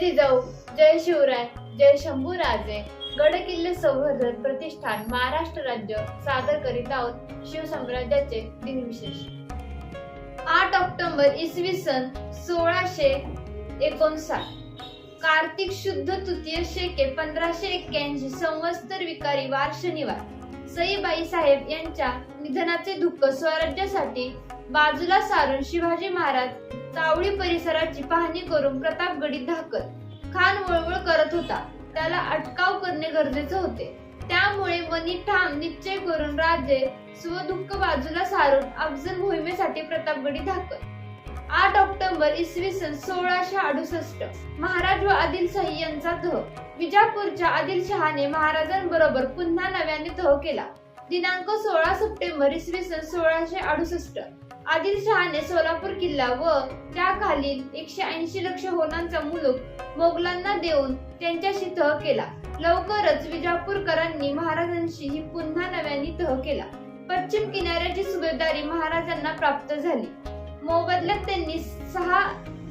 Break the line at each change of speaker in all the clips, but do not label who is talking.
जिजाऊ जय शिवराय जय शंभू राजे गड किल्ले संवर्धन प्रतिष्ठान महाराष्ट्र राज्य सादर करीत आहोत शिवसाम्राज्याचे दिनविशेष आठ ऑक्टोबर इसवी सन सोळाशे एकोणसाठ. कार्तिक शुद्ध तृतीय शेके पंधराशे एक्क्याऐंशी. संवत्सर विकारी वार शनिवार सईबाई साहेब यांच्या निधनाचे दुःख स्वराज्यासाठी बाजूला सारून शिवाजी महाराज चावडी परिसराची पाहणी करून प्रतापगडी दाखल खान वळवळ करत होता. त्याला अटकाव करणे गरजेचे होते. त्यामुळे वनी ठाम निश्चय करून राजे स्वदुःख बाजूला सारून अफजल मोहिमेसाठी प्रतापगडी दाखल आठ ऑक्टोबर इसवी सन सोळाशे अडुसष्ट. महाराज व आदिलशाही यांचा तह विजापूरच्या आदिलशहाने महाराजांबरोबर पुन्हा नव्याने तह केला. दिनांक सोळा सप्टेंबर इसवी सन सोळाशे अडुसष्ट. आदिलशहाने सोलापूर किल्ला व त्याखालील एकशे ऐंशी लक्ष होणांचा मुलुक मोगलांना देऊन त्यांच्याशी तह केला. लवकरच विजापूरकरांनी महाराजांशी ही पुन्हा नव्याने तह केला. पश्चिम किनाऱ्याची सुभेदारी महाराजांना प्राप्त झाली. मोबदल्यात त्यांनी सहा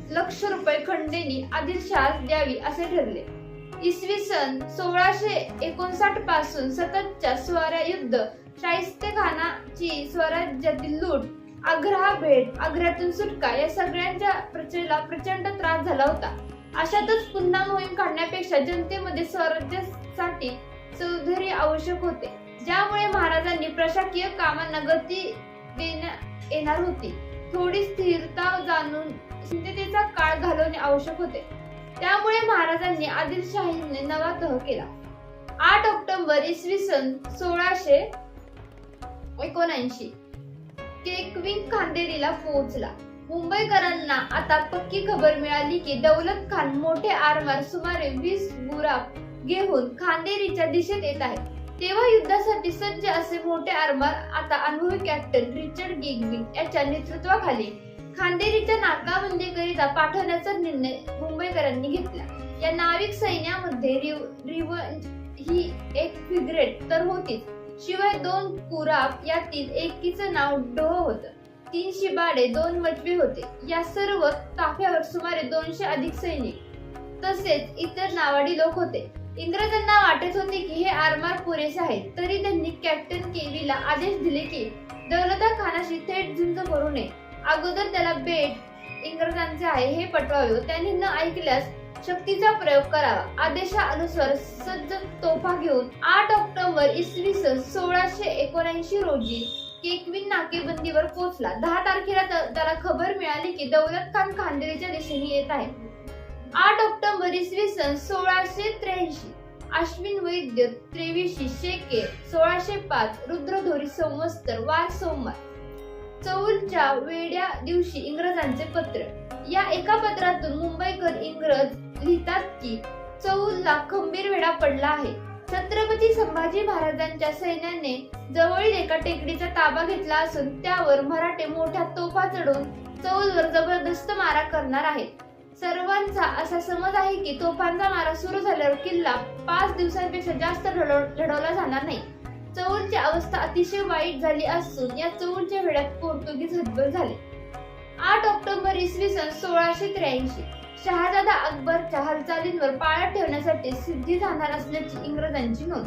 लक्ष रुपये खंडेनी आदिलशाह द्यावी असे ठरले. इसवी सन सोळाशे एकोणसाठपासून सततच्या स्वाऱ्या युद्ध शाहिस्ते खानाची स्वराज्यातील लूट आग्रा भेट आग्र्यातून सुटका या सगळ्यांच्या प्रचेला प्रचंड त्रास झाला होता. अशातच पुन्हा मोहीम काढण्यापेक्षा जनतेमध्ये स्वराज्यासाठी चौधरी आवश्यक होते. ज्यामुळे महाराजांनी प्रशाकीय कामांना गती देण्या येणार होती. थोडी स्थिरता जाणून चिंततेचा काळ घालवणे आवश्यक होते. त्यामुळे महाराजांनी आदिलशाहीने नवा तह केला. आठ ऑक्टोबर इसवी सन सोळाशे एकोणऐंशी. केकविंग खांदेरीला पोहोचला. मुंबईकरांना आता पक्की खबर मिळाली की दौलत खान मोठे आरमार सुमारे वीस गुराब घेऊन खांदेरीच्या दिशेत येत आहे तेव्हा युद्धासाठी सज्ज असे मोठे आरमार आता अनुभवी कॅप्टन रिचर्ड गिगविंग याच्या नेतृत्वाखाली खांदेरीच्या नाकाबंदीकरिता पाठवण्याचा निर्णय मुंबईकरांनी घेतला. या नाविक सैन्यामध्ये रिव- रिवंज ही एक फिग्रेट तर होतीच. शिवाय दोन कुराप यातील एकीचं नाव डोह होतं. तीन शिबाडे दोन वटवे होते. या सर्व ताफ्यावर सुमारे दोनशे अधिक सैनिक. तसेच इतर नावाडी लोक होते. इंग्रजांना वाटत होते की हे आरमार पुरेसे आहेत. तरी त्यांनी कॅप्टन केवीला आदेश दिले की दौलता खानाशी थेट झुंज करू नये. अगोदर त्याला बेट इंग्रजांचे आहे हे पटवावे त्यांनी न ऐकल्यास शक्तीचा प्रयोग करावा. आदेशानुसार सज्ज तोफा घेऊन आठ ऑक्टोबर इसवी सन सोळाशे एकोणऐंशी रोजी केकविन नाकेबंदीवर पोहोचला. दहा तारखेला त- त्याला खबर मिळाली की दौलत खान खांदेरीच्या दिशेने येत आहे. आठ ऑक्टोबर इसवी सन सोळाशे त्र्याऐंशी अश्विन वैद्य त्रेविशी शेके सोळाशे पाच रुद्रधोरी संवत्सर वार सोमवार. चौलच्या वेड्या दिवशी इंग्रजांचे पत्र. या एका पत्रातून मुंबईकर इंग्रज लिहितात की चौलला खंबीर वेढा पडला आहे. छत्रपती संभाजी महाराजांच्या सैन्याने जवळील एका टेकडीचा ताबा घेतला असून त्यावर मराठे मोठ्या तोफा चढून चौलवर जबरदस्त मारा करणार आहेत. सर्वांचा असा समज आहे की तोफांचा मारा सुरू झाल्यावर किल्ला पाच दिवसांपेक्षा जास्त लढवला जाणार नाही. चौलची अवस्था अतिशय वाईट झाली असून या चौलच्या वेळात पोर्तुगीज हतबल झाले. आठ ऑक्टोबर इसवी सन सोळाशे त्र्याऐंशी. शहाजादा अकबरच्या हालचालींवर पाळत ठेवण्यासाठी सिद्धी जाणार असल्याची इंग्रजांची नोंद.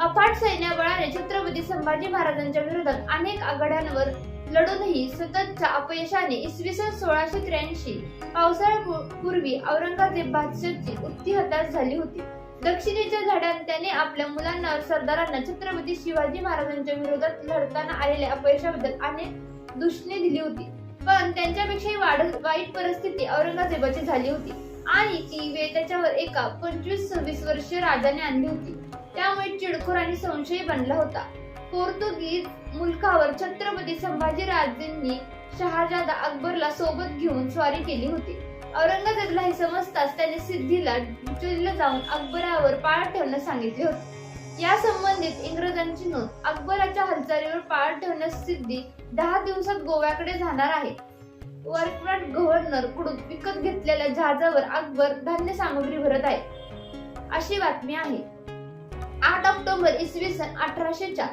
अफाट सैन्यबळाने छत्रपती संभाजी महाराजांच्या विरोधात अनेक आघाड्यांवर लढूनही सततच्या अपयशाने इसवी सन सोळाशे त्र्याऐंशी पावसाळ्यापूर्वी औरंगजेब बादशाहची उत्ती हताश झाली होती. दक्षिणेच्या झाडांत त्याने आपल्या मुलांना सरदारांना छत्रपती शिवाजी महाराजांच्या विरोधात लढताना आलेल्या अपयशाबद्दल अनेक दुष्णे दिली होती. पण त्यांच्यापेक्षाही वाढत वाईट परिस्थिती औरंगजेबाची झाली होती. आणि ती वेळ त्याच्यावर एका पंचवीस सव्वीस वर्षीय राजाने आणली होती. त्यामुळे चिडखोर आणि संशयी बनला होता. पोर्तुगीज मुलखावर छत्रपती संभाजी राजेंनी शहाजादा अकबरला सोबत घेऊन स्वारी केली होती. औरंगजेबला हे समजताच त्याने सिद्धीला जाऊन अकबरावर पाळ ठेवण्यास सांगितले होते. या संबंधित इंग्रजांची नोंद. अकबराच्या हालचालीवर पाळत ठेवण्यास सिद्धी दहा दिवसात गोव्याकडे जाणार आहे. वर्कवाट गव्हर्नरकडून विकत घेतलेल्या जहाजावर अकबर धान्य सामग्री भरत आहे. अशी बातमी आहे. आठ ऑक्टोबर इसवी सन अठराशे चार.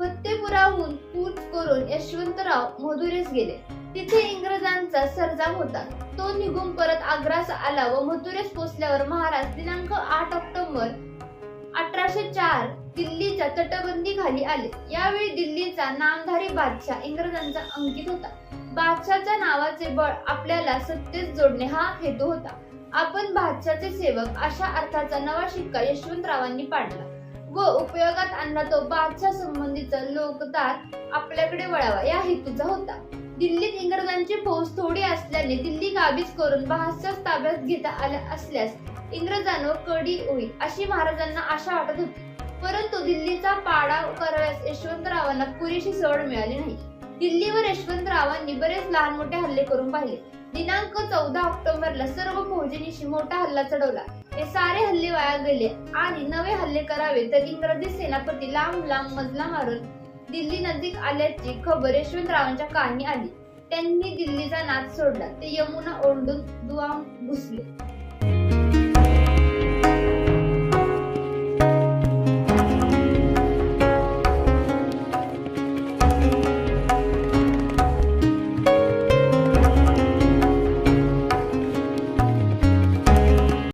फत्तेपुराहून कूच करून यशवंतराव मधुरेस गेले. तिथे इंग्रजांचा सरजाम होता. तो निघून परत आग्रास आला व मथुरेस पोचल्यावर महाराज दिनांक आठ ऑक्टोबर चार दिल्लीच्या तटबंदी खाली आले. यावेळी दिल्लीचा नामधारी बादशाह इंग्रजांचा अंकित होता. बादशाच्या नावाचे बळ आपल्याला सत्तेत जोडणे हा हेतू होता. आपण बादशाचे सेवक अशा अर्थाचा नवा शिक्का यशवंतरावांनी पाडला. व उपयोगात आणला तो बादशाह संबंधीचा लोकदार आपल्याकडे वळावा या हेतूचा होता. दिल्लीत इंग्रजांची फौज थोडी असल्याने दिल्ली काबीज करून बादशाह ताब्यात घेता आल्या असल्यास इंग्रजांवर कडी होईल अशी महाराजांना आशा वाटत होती. परंतु दिल्लीचा पाडाव कराव्यास यशवंतरावांना पुरेशी सवड मिळाली नाही. दिल्लीवर यशवंतरावांनी बरेच लहान मोठे हल्ले करून पाहिले. दिनांक चौदा ऑक्टोबरला सर्व फौजेनीशी मोठा हल्ला चढवला. हे सारे हल्ले वाया गेले आणि नवे हल्ले करावे तर इंग्रजी सेनापती लांब लांब मजला मारून दिल्ली नजीक आल्याची खबर यशवंतरावांच्या कानी आली. त्यांनी दिल्लीचा नाद सोडला. ते यमुना ओंडून दुआम घुसले.